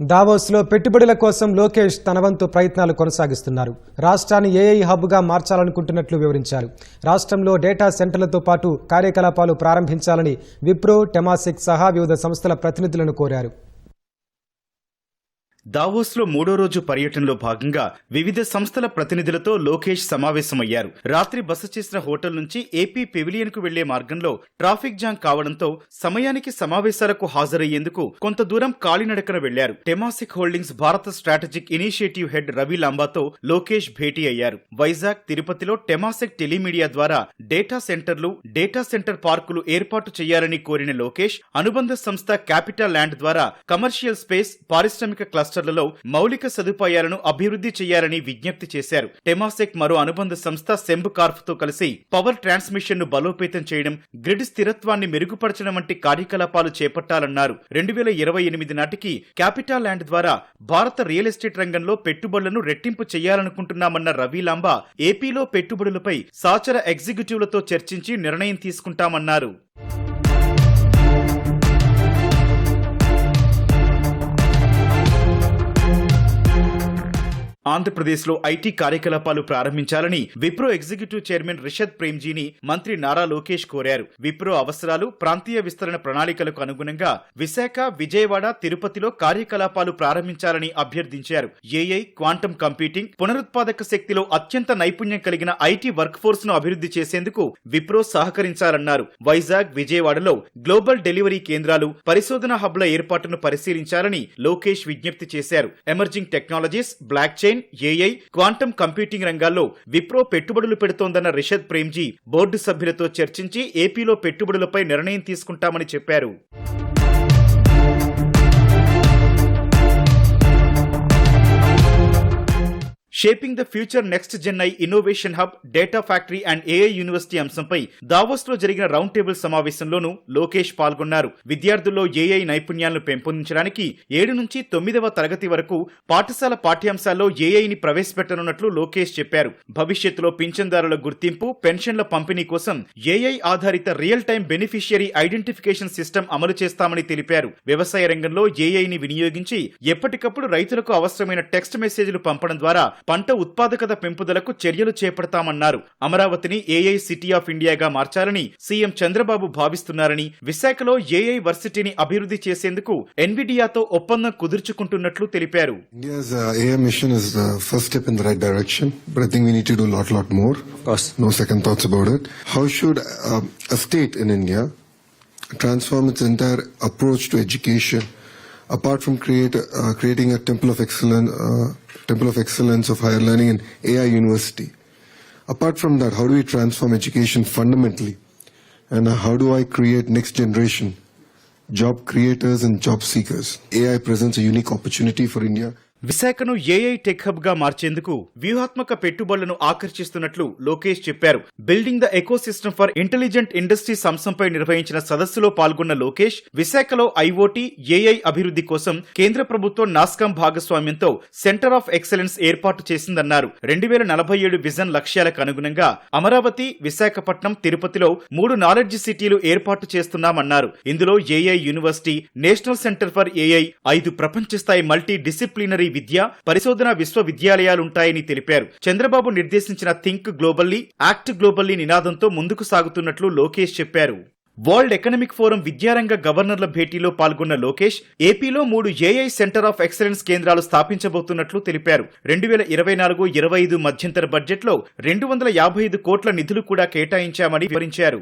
దావోస్లో పెట్టుబడుల కోసం లోకేష్ తన వంతు ప్రయత్నాలు కొనసాగిస్తున్నారు. రాష్ట్రాన్ని ఏఐ హబ్గా మార్చాలనుకుంటున్నట్లు వివరించారు. రాష్ట్రంలో డేటా సెంటర్లతో పాటు కార్యకలాపాలు ప్రారంభించాలని విప్రో టెమాసిక్ సహా వివిధ సంస్థల ప్రతినిధులను కోరారు. దావోస్లో మూడో రోజు పర్యటనలో భాగంగా వివిధ సంస్థల ప్రతినిధులతో లోకేష్ సమావేశమయ్యారు. రాత్రి బస చేసిన హోటల్ నుంచి ఏపీ పెవిలియన్కు వెళ్ళే మార్గంలో ట్రాఫిక్ జామ్ కావడంతో సమయానికి సమావేశాలకు హాజరయ్యేందుకు కొంత దూరం కాలినడకన వెళ్ళారు. టెమాసిక్ హోల్డింగ్స్ భారత స్ట్రాటజిక్ ఇనిషియేటివ్ హెడ్ రవి లాంబాతో లోకేష్ భేటీ అయ్యారు. వైజాగ్ తిరుపతిలో టెమాసిక్ టెలిమీడియా ద్వారా డేటా సెంటర్లు డేటా సెంటర్ పార్కులు ఏర్పాటు చేయాలని కోరిన లోకేష్ అనుబంధ సంస్థ క్యాపిటల్ ల్యాండ్ ద్వారా కమర్షియల్ స్పేస్ పారిశ్రామిక రాష్ట్రాలలో మౌలిక సదుపాయాలను అభివృద్ధి చేయాలని విజ్ఞప్తి చేశారు. టెమాసెక్ మరో అనుబంధ సంస్థ సెంబ్ కార్ఫ్తో కలిసి పవర్ ట్రాన్స్మిషన్ను బలోపేతం చేయడం గ్రిడ్ స్థిరత్వాన్ని మెరుగుపరచడం వంటి కార్యకలాపాలు చేపట్టాలన్నారు. రెండు వేల ఇరవై ఎనిమిది నాటికి క్యాపిటల్ ల్యాండ్ ద్వారా భారత రియల్ ఎస్టేట్ రంగంలో పెట్టుబడులను రెట్టింపు చేయాలనుకుంటున్నామన్న రవి లాంబా ఏపీలో పెట్టుబడులపై సాచర ఎగ్జిక్యూటివ్లతో చర్చించి నిర్ణయం తీసుకుంటామన్నారు. ఆంధ్రప్రదేశ్లో ఐటీ కార్యకలాపాలు ప్రారంభించాలని విప్రో ఎగ్జిక్యూటివ్ చైర్మన్ రిషద్ ప్రేమ్జీని మంత్రి నారా లోకేష్ కోరారు. విప్రో అవసరాలు ప్రాంతీయ విస్తరణ ప్రణాళికలకు అనుగుణంగా విశాఖ విజయవాడ తిరుపతిలో కార్యకలాపాలు ప్రారంభించాలని అభ్యర్థించారు. ఏఐ క్వాంటం కంప్యూటింగ్ పునరుత్పాదక శక్తిలో అత్యంత నైపుణ్యం కలిగిన ఐటీ వర్క్ ఫోర్స్ను అభివృద్ధి చేసేందుకు విప్రో సహకరించాలన్నారు. వైజాగ్ విజయవాడలో గ్లోబల్ డెలివరీ కేంద్రాలు పరిశోధన హబ్ల ఏర్పాటును పరిశీలించాలని లోకేష్ విజ్ఞప్తి చేశారు. Emerging technologies blockchain AI quantum computing రంగాల్లో విప్రో పెట్టుబడులు పెడుతోందన్న రిషద్ ప్రేమ్జీ బోర్డు సభ్యులతో చర్చించి ఏపీలో పెట్టుబడులపై నిర్ణయం తీసుకుంటామని చెప్పారు. Shaping the future next gen I innovation hub data factory and AI university అంశంపై దావోస్లో జరిగిన రౌండ్ టేబుల్ సమావేశంలోనూ లోకేష్ పాల్గొన్నారు. విద్యార్థుల్లో ఏఐ నైపుణ్యాలను పెంపొందించడానికి ఏడు నుంచి తొమ్మిదవ తరగతి వరకు పాఠశాల పాఠ్యాంశాల్లో ఏఐని ప్రవేశపెట్టనున్నట్లు లోకేష్ చెప్పారు. భవిష్యత్తులో పింఛన్దారుల గుర్తింపు పెన్షన్ల పంపిణీ కోసం ఏఐ ఆధారిత real time beneficiary identification system అమలు చేస్తామని తెలిపారు. వ్యవసాయ రంగంలో ఏఐని వినియోగించి ఎప్పటికప్పుడు రైతులకు అవసరమైన టెక్స్ట్ మెసేజ్లు పంపడం ద్వారా పంట ఉత్పాదకత పెంపుదలకు చర్యలు చేపడతామన్నారు. అమరావతిని ఏఐ సిటీ ఆఫ్ ఇండియాగా మార్చాలని సీఎం చంద్రబాబు భావిస్తున్నారని విశాఖలో ఏఐ వర్సిటీని అభివృద్ధి చేసేందుకు ఎన్విడియాతో ఒప్పందం కుదుర్చుకుంటున్నట్లు తెలిపారు. Transform its entire approach to education apart from create, uh, creating a temple of excellence, uh, temple of excellence of higher learning in AI university? Apart from that, how do we transform education fundamentally? And how do I create next generation job creators and job seekers? AI presents a unique opportunity for India. విశాఖను AI tech హబ్గా మార్చేందుకు వ్యూహాత్మక పెట్టుబడులను ఆకర్షిస్తున్నట్లు లోకేష్ చెప్పారు. Building the ecosystem for intelligent industries అంశంపై నిర్వహించిన సదస్సులో పాల్గొన్న లోకేష్ విశాఖలో ఐఓటీ ఏఐ అభివృద్ధి కోసం కేంద్ర ప్రభుత్వం నాస్కాం భాగస్వామ్యంతో సెంటర్ ఆఫ్ ఎక్సలెన్స్ ఏర్పాటు చేసిందన్నారు. రెండు వేల నలభై ఏడు విజన్ లక్ష్యాలకు అనుగుణంగా అమరావతి విశాఖపట్నం తిరుపతిలో మూడు నాలెడ్జ్ సిటీలు ఏర్పాటు చేస్తున్నామన్నారు. ఇందులో AI university national centre for AI ఐదు ప్రపంచ స్థాయి మల్టీ డిసిప్లినరీ విద్య పరిశోధన విశ్వవిద్యాలయాలుంటాయని తెలిపారు. చంద్రబాబు నిర్దేశించిన థింక్ గ్లోబల్లీ యాక్ట్ గ్లోబల్లీ నినాదంతో ముందుకు సాగుతున్నట్లు లోకేష్ చెప్పారు. వరల్డ్ ఎకనామిక్ ఫోరం విద్యారంగ గవర్నర్ల భేటీలో పాల్గొన్న లోకేష్ ఏపీలో మూడు ఏఐ సెంటర్ ఆఫ్ ఎక్సలెన్స్ కేంద్రాలు స్థాపించబోతున్నట్లు తెలిపారు. రెండు వేల ఇరవై నాలుగు ఇరవై ఐదు మధ్యంతర బడ్జెట్లో రెండు వందల యాభై ఐదు కోట్ల నిధులు కూడా కేటాయించామని వివరించారు.